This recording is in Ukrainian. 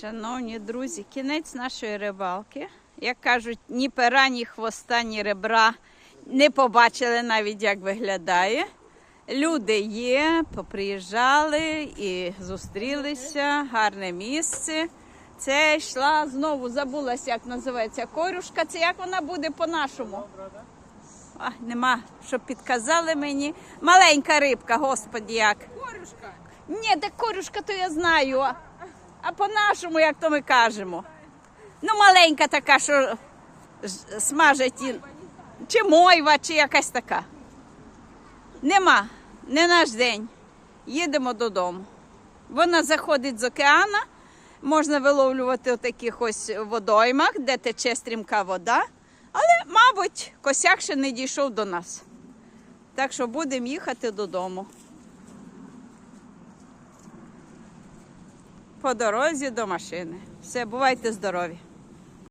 Шановні друзі, кінець нашої рибалки. Як кажуть, ні пера, ні хвоста, ні ребра не побачили навіть, як виглядає. Люди є, поприїжджали і зустрілися, гарне місце. Це йшла знову, забулася, як називається корюшка. Це як вона буде по-нашому? А, нема, щоб підказали мені. Маленька рибка, господі, як. Корюшка. Ні, так корюшка, то я знаю. А, по-нашому, як то ми кажемо. Ну, маленька така, що смажать. і- Чи мойва, чи якась така. Нема, не наш день. Їдемо додому. Вона заходить з океана, можна виловлювати у таких ось водоймах, де тече стрімка вода. Але, мабуть, косяк ще не дійшов до нас. Так що будемо їхати додому. По дорозі до машини. Все, бувайте здорові.